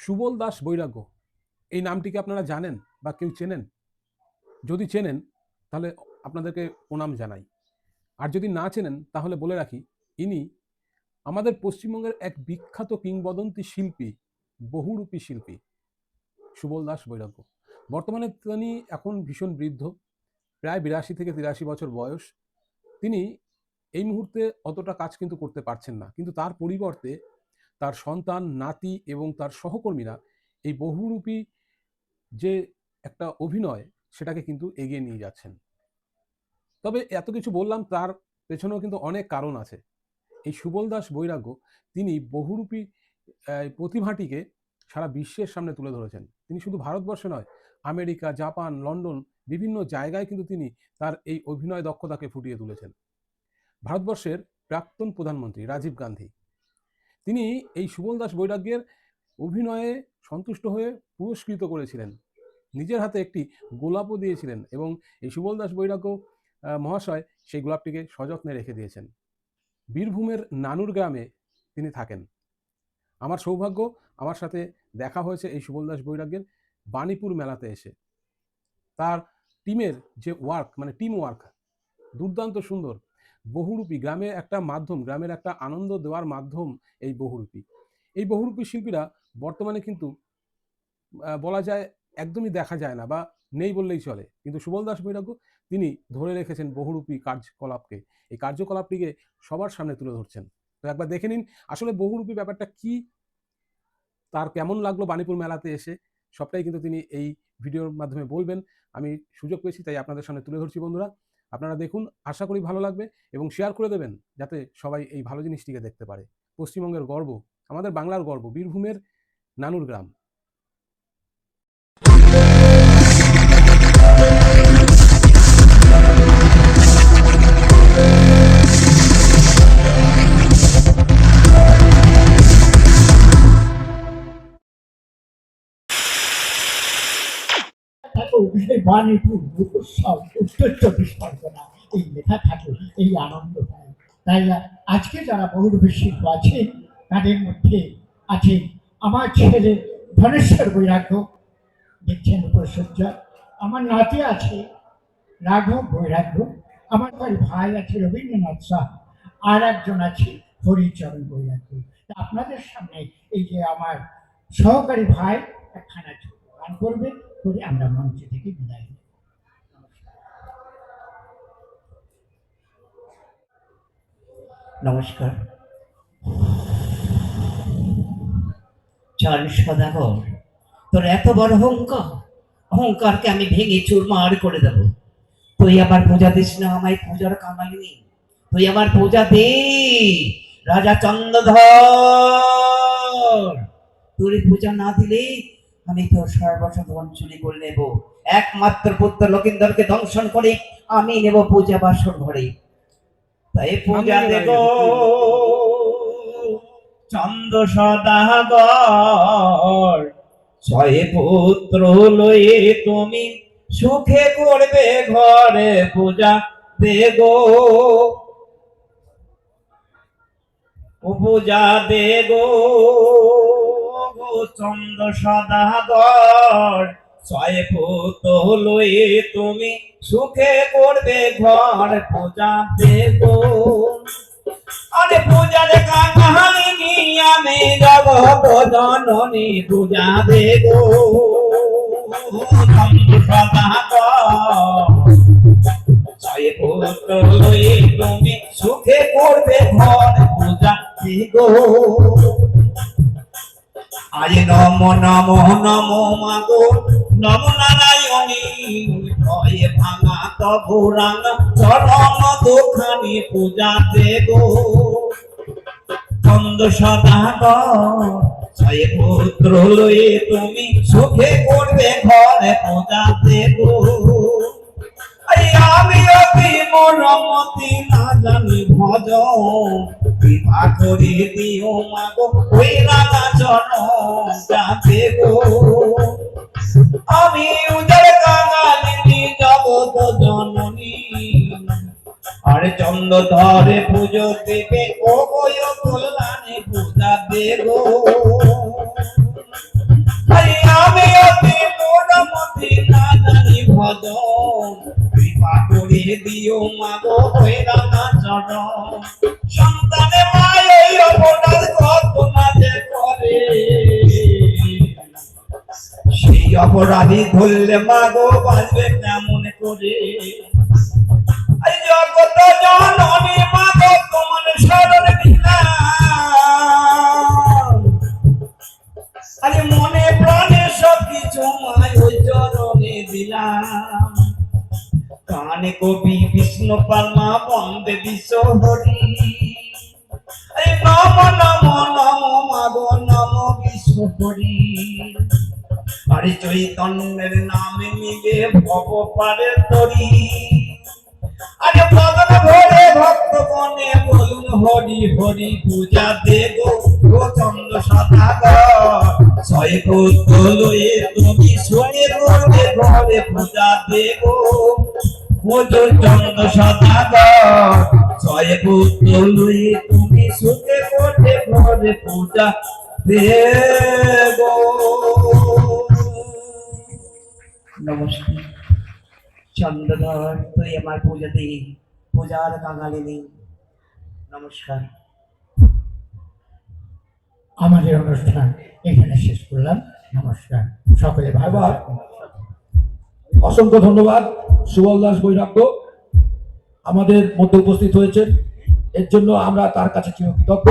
সুবল দাস বৈরাগ্য। এই নামটিকে আপনারা জানেন বা কেউ চেনেন? যদি চেনেন, তাহলে আপনাদেরকে প্রণাম জানাই। আর যদি না চেনেন, তাহলে বলে রাখি, ইনি আমাদের পশ্চিমবঙ্গের এক বিখ্যাত কিংবদন্তি শিল্পী, বহুরূপী শিল্পী, সুবল দাস বৈরাগ্য। বর্তমানে তিনি এখন ভীষণ বৃদ্ধ, প্রায় বিরাশি থেকে তিরাশি বছর বয়স। তিনি এই মুহূর্তে অতটা কাজ কিন্তু করতে পারছেন না। কিন্তু তার পরিবর্তে তার সন্তান, নাতি এবং তার সহকর্মীরা এই বহুরূপী যে একটা অভিনয়, সেটাকে কিন্তু এগিয়ে নিয়ে যাচ্ছেন। তবে এত কিছু বললাম, তার পেছনেও কিন্তু অনেক কারণ আছে। এই সুবল দাস বৈরাগ্য, তিনি বহুরূপী প্রতিভাটিকে সারা বিশ্বের সামনে তুলে ধরেছেন। তিনি শুধু ভারতবর্ষে নয়, আমেরিকা, জাপান, লন্ডন, বিভিন্ন জায়গায় কিন্তু তিনি তার এই অভিনয় দক্ষতাকে ফুটিয়ে তুলেছেন। ভারতবর্ষের প্রাক্তন প্রধানমন্ত্রী রাজীব গান্ধী তিনি এই সুবল দাস বৈরাগ্যের অভিনয়ে সন্তুষ্ট হয়ে পুরস্কৃত করেছিলেন। নিজের হাতে একটি গোলাপও দিয়েছিলেন এবং এই সুবল দাস বৈরাগ্য মহাশয় সেই গোলাপটিকে সযত্নে রেখে দিয়েছেন। বীরভূমের নানুর গ্রামে তিনি থাকেন। আমার সৌভাগ্য, আমার সাথে দেখা হয়েছে এই সুবল দাস বৈরাগ্যের বাণীপুর মেলাতে এসে। তার টিমের যে ওয়ার্ক মানে টিম ওয়ার্ক দুর্দান্ত সুন্দর। বহুরূপী, গ্রামে একটা মাধ্যম, গ্রামের একটা আনন্দ দেওয়ার মাধ্যম এই বহুরূপী। এই বহুরূপী শিল্পীরা বর্তমানে কিন্তু বলা যায় একদমই দেখা যায় না বা নেই বললেই চলে। কিন্তু সুবল দাস বৈরাগ্য, তিনি ধরে রেখেছেন বহুরূপী কার্যকলাপকে। এই কার্যকলাপটিকে সবার সামনে তুলে ধরছেন। তো একবার দেখে নিন, আসলে বহুরূপী ব্যাপারটা কি? তার কেমন লাগল বাণীপুর মেলাতে এসে? সবটাই কিন্তু তিনি এই ভিডিওর মাধ্যমে বলবেন। আমি সুযোগ পেয়েছি, তাই আপনাদের সামনে তুলে ধরছি বন্ধুরা। আপনারা দেখুন, আশা করি ভালো লাগবে এবং শেয়ার করে দেবেন যাতে সবাই এই ভালো জিনিসটিকে দেখতে পারে। পশ্চিমবঙ্গের গর্ব, আমাদের বাংলার গর্ব, বীরভূমের নানুর গ্রাম। অভিষেক বাণীপুর সব উত্তর চব্বিশ পরগনা এই লেখা থাকে, এই আনন্দ পায় তাই আজকে যারা বহুরূপী শিল্প আছে, তাদের মধ্যে আছে আমার ছেলে ধনেশ্বর বৈরাগ্য। দেখছেন উপসজ্জা? আমার নাতি আছে রাঘব বৈরাগ্য। আমার তার ভাই আছে রবীন্দ্রনাথ শাহ আর একজন আছে হরিচরণ বৈরাগ্য। আপনাদের সামনে এই যে আমার সহকারী ভাই একখানা গান করবে। করে, আমরা মঞ্চ থেকে বিদায় নেব। নমস্কার। চল সদাগর, তোর এত বড় অহংকার, অহংকারকে আমি ভেঙে চুরমার করে দেব। তুই আবার পূজা দিস না, আমায় পূজার কামালিনি তুই আমার পূজা দে, রাজা চন্দ্রধর। তোর পূজা না দিলে আমি তোর সর্বসাধারণ চুরি করে নেব। একমাত্র পুত্র লকিন্দরকে দংশন করে আমি নেব পূজা বাসর ঘরে। তাই পূজা দেব। চন্দ্র সদাগর। ছয় পুত্র লয়ে তুমি সুখে করবে ঘরে পূজা ও পূজা দেগো গো চন্দ্র সদাগর ছয় পুত্র লয়ে তুমি সুখে করবে ঘর, পূজা দেগো আরে পূজার কাহানি আমি জগত জননী পূজা দেবো। জয় পুত্র লয়ে তুমি সুখে করবে ঘর, পূজা দেবো। আজ নম নম নম মাগো নম নারায়ণী ভয়ে ভাঙা তবু রাঙা চরম দুখানি পূজা দেবো চন্দ্র সদাগর ছয় পুত্র লয়ে তুমি সুখে করবে ঘরে পূজা দেবো এই আমি অতি মরমতি না জানি ভজ কৃপা করে দিও মাগো ওই রাধা চরণ যাতে গো আমি উদর কাঙালিনী জগত জননী। আর চন্দ্র ধরে পুজো দেবে, ও বই কল্যাণে পূজা দেব। আমি অতি মোরমতি না জানি ভজন দিও মাগো হইরানা চরণ। সন্তানে মায় এই অপরাধ কত যে করে সেই অপরাধী ধরলে মাগো বাঁচবে কেমন করে? জগত জননী মাগো তোমার শরণ দিলাম। আরে মনে প্রাণে সব কিছু মায় চরণে দিলাম। কানে কবি বিষ্ণু পালমা বন্দে বিশ্ব হরি। নম নম নম, মাগো, নম বিশ্ব হরি। হরি চৈতন্যের নামে নিবে ভব পারে তরি। আরে ভগন ভরে ভক্ত বনে বলুন হরি হরি পূজা দেব ও চন্দ্র সদাগর। ছয় পুত্র লয়ে তুমি শুনে ঘরে পূজা দেব ও চন্দ্র সদাগর ছয় পুত্র লয়ে তুমি সুখে ঘরে ঘরে পূজা দেব নমস্কার। চন্দ্রধর তুই আমার পূজা দে পূজার কাঙালি নেই। নমস্কার। আমাদের অনুষ্ঠান এখানে শেষ করলাম। নমস্কার। সকলে ভালো অসংখ্য ধন্যবাদ। সুবল দাস বৈরাগ্য আমাদের মধ্যে উপস্থিত হয়েছেন। এর জন্য আমরা তার কাছে চিরকৃতজ্ঞ।